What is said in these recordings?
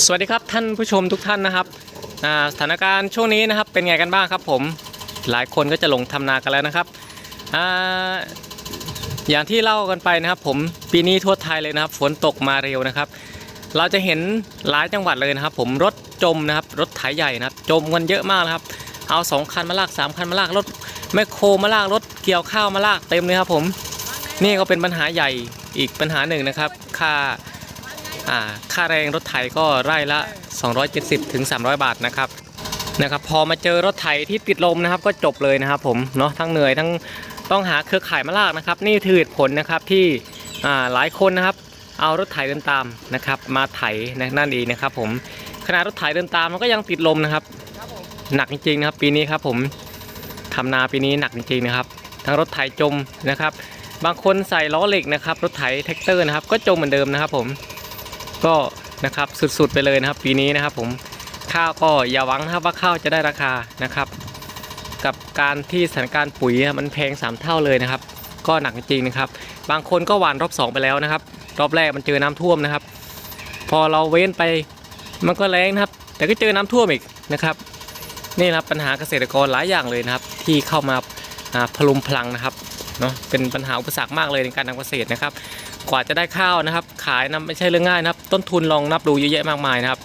สวัสดีครับท่านผู้ชมทุกท่านนะครับสถานการณ์ช่วงนี้นะครับเป็นไงกันบ้างครับผมหลายคนก็จะลงทำนากันแล้วนะครับออย่างที่เล่ากันไปนะครับ ผมปีนี้ทั่วไทยเลยนะครับ ฝนตกมาเร็วนะครับ เราจะเห็นหลายจังหวัดเลยนะครับ ผมรถจมนะครับรถไถใหญ่นะครับ จมกันเยอะมากนะครับ เอาสองคันมาลากสามคันมาลากรถแมคโครมาลากรถเกี่ยวข้าวมาลากเต็มเลยครับผมนี่ก็เป็นปัญหาใหญ่อีกปัญหาหนึ่งนะครับ ค่า ค่าแรงรถไถก็ไร่ละ 270ถึง300 บาทนะครับนะครับ พอมาเจอรถไถที่ติดลมนะครับ ก็จบเลยนะครับ ผมเนาะทั้งเหนื่อยทั้งต้องหาเครือข่ายมาลากนะครับ นี่ถือเหตุผลนะครับที่อ่าหลายคนนะครับ เอารถไถเดินตามนะครับ มาไถนะนั่นเองนะครับผมขณะรถไถเดินตามมันก็ยังติดลมนะครับ หนักจริงๆนะครับ ปีนี้ครับผมทำนาปีนี้หนักจริงๆนะครับ ทั้งรถไถจมนะครับ บางคนใส่ล้อเหล็กนะครับ รถไถแท็กเตอร์นะครับ ก็จมเหมือนเดิมนะครับผม ก็นะครับสุดๆไปเลยนะครับ ปีนี้นะครับผมข้าวก็อย่าหวังนะครับว่าข้าวจะได้ราคานะครับ กับการที่สถานการณ์ปุ๋ยมันแพง 3 เท่าเลยนะครับ ก็หนักจริงๆนะครับ บางคนก็หว่านรอบ 2 ไปแล้วนะครับ รอบแรกมันเจอน้ำท่วมนะครับ พอเราเว้นไปมันก็แรงนะครับ แต่ก็เจอน้ำท่วมอีกนะครับนี่นะครับปัญหาเกษตรกรหลายอย่างเลยนะครับ ที่เข้ามาอ่าพลุมพลังนะครับเนาะเป็นปัญหาอุปสรรคมากเลยในการทำเกษตรนะครับ กว่าจะได้ข้าวนะครับ ขายนะไม่ใช่เรื่องง่ายนะครับ ต้นทุนลองนับดูเยอะแยะมากมายนะครับ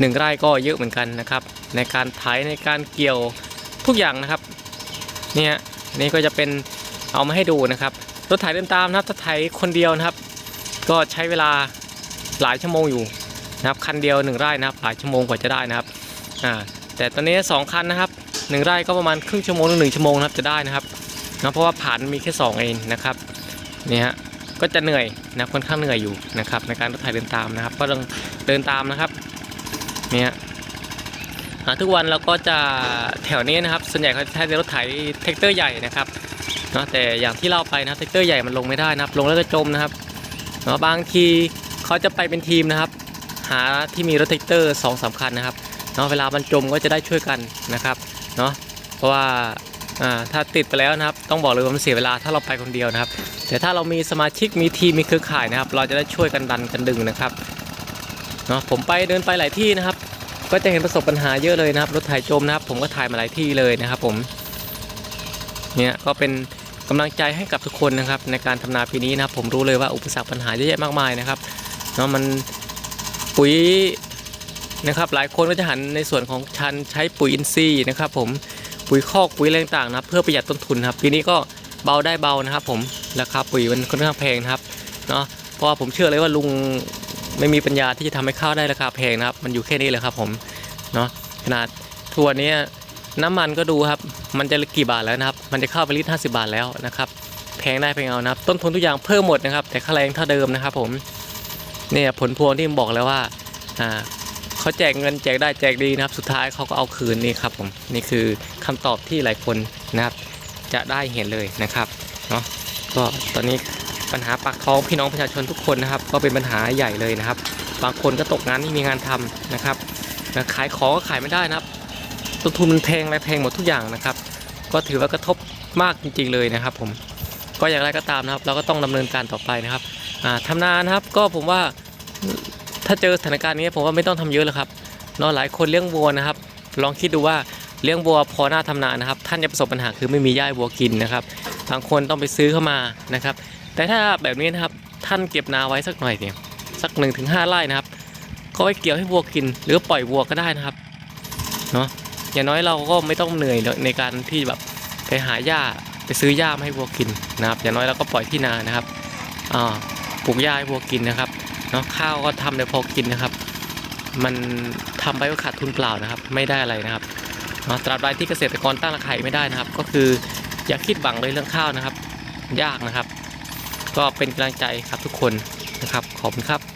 หนึ่งไร่ก็เยอะเหมือนกันนะครับ ในการไถในการเกี่ยวทุกอย่างนะครับเนี่ยนี่ก็จะเป็นเอามาให้ดูนะครับรถไถเดินตามนะครับถ้าไถคนเดียวนะครับ ก็ใช้เวลาหลายชั่วโมงอยู่นะครับคันเดียวหนึ่งไร่นะครับหลายชั่วโมงกว่าจะได้นะครับอ่าแต่ตอนนี้สองคันนะครับหนึ่งไร่ก็ประมาณครึ่งชั่วโมงถึงหนึ่งชั่วโมงนะครับจะได้นะครับนะเพราะว่าผ่านมีแค่สองเองนะครับเนี่ยฮะ ก็จะเหนื่อยนะค่อนข้างเหนื่อยอยู่นะครับ ในการรถไถเดินตามนะครับ ก็ต้องเดินตามนะครับเนี่ยทุกวันเราก็จะแถวนี้นะครับ ส่วนใหญ่เขาใช้รถไถแท็กเตอร์ใหญ่นะครับเนาะแต่อย่างที่เล่าไปนะแท็กเตอร์ใหญ่มันลงไม่ได้นะครับ ลงแล้วก็จมนะครับเนาะบางทีเขาจะไปเป็นทีมนะครับ หาที่มีรถแท็กเตอร์สองสามคันนะครับเนาะเวลามันจมก็จะได้ช่วยกันนะครับเนาะเพราะว่า อ่าถ้าติดไปแล้วนะครับ ต้องบอกเลยว่ามันเสียเวลาถ้าเราไปคนเดียวนะครับ แต่ถ้าเรามีสมาชิกมีทีมมีเครือข่ายนะครับ เราจะได้ช่วยกันดันกันดึงนะครับเนาะผมไปเดินไปหลายที่นะครับ ก็จะเห็นประสบปัญหาเยอะเลยนะครับ รถถ่ายจมนะครับ ผมก็ถ่ายมาหลายที่เลยนะครับ ผมเนี่ยก็เป็นกำลังใจให้กับทุกคนนะครับ ในการทำนาปีนี้นะครับ ผมรู้เลยว่าอุปสรรคปัญหาเยอะแยะมากมายนะครับเนาะมันปุ๋ยนะครับ หลายคนก็จะหันในส่วนของชันใช้ปุ๋ยอินทรีย์นะครับ ผม ปุ๋ยคอกปุ๋ยอะไรต่างๆนะเพื่อประหยัดต้นทุนครับปีนี้ก็เบาได้เบานะครับ ผมราคาปุ๋ยมันค่อนข้างแพงครับเนาะเพราะว่าผมเชื่อเลยว่าลุงไม่มีปัญญาที่จะทำให้ข้าวได้ราคาแพงนะครับ มันอยู่แค่นี้เลยครับผมเนาะขนาดทัวร์นี้น้ำมันก็ดูครับ มันจะกี่บาทแล้วนะครับ มันจะเข้าไปลิตรห้าสิบาทแล้วนะครับแพงได้แพงเอานะครับ ต้นทุนทุกอย่างเพิ่มหมดนะครับ แต่ค่าแรงเท่าเดิมนะครับ ผมเนี่ยผลพวงที่ผมบอกแล้วว่าอ่า เขาแจกเงินแจกได้แจกดีนะครับ สุดท้ายเขาก็เอาคืนนี่ครับผมนี่คือคำตอบที่หลายคนนะครับ จะได้เห็นเลยนะครับเนาะก็ตอนนี้ปัญหาปากท้องพี่น้องประชาชนทุกคนนะครับ ก็เป็นปัญหาใหญ่เลยนะครับ บางคนก็ตกงานไม่มีงานทำนะครับขายของก็ขายไม่ได้นะครับต้นทุนมันแพงอะไรแพงหมดทุกอย่างนะครับ ก็ถือว่ากระทบมากจริง ๆเลยนะครับผมก็อย่างไรก็ตามนะครับ เราก็ต้องดำเนินการต่อไปนะครับอ่าทำนานะครับก็ผมว่า ถ้าเจอสถานการณ์นี้ผมว่าไม่ต้องทำเยอะแล้วครับเนาะหลายคนเลี้ยงวัวนะครับ ลองคิดดูว่าเลี้ยงวัวพอหน้าทำนานะครับ ท่านจะประสบปัญหาคือไม่มีหญ้าวัวกินนะครับบางคนต้องไปซื้อเข้ามานะครับ แต่ถ้าแบบนี้นะครับท่านเก็บนาไว้สักหน่อยเนี่ยสัก1นถึงหไร่นะครับ ก็ไว้เกี่ยวให้วัวกิน หรือปล่อยวัวก็ได้นะครับเนาะอย่างน้อยเราก็ไม่ต้องเหนื่อยในการที่แบบไปหาหญ้าไปซื้อหญ้ามาให้วัวกินนะครับ อย่างน้อยเราก็ปล่อยที่นานะครับอ่าปลูกหญ้าให้วัวกินนะครับ เนาะข้าวก็ทำได้พอกินนะครับ มันทำไปก็ขาดทุนเปล่านะครับ ไม่ได้อะไรนะครับเนาะตราบใดที่เกษตรกรตั้งราคาไม่ได้นะครับ ก็คืออย่าคิดหวังเลยเรื่องข้าวนะครับ ยากนะครับ ก็เป็นกำลังใจครับทุกคนนะครับขอบคุณครับ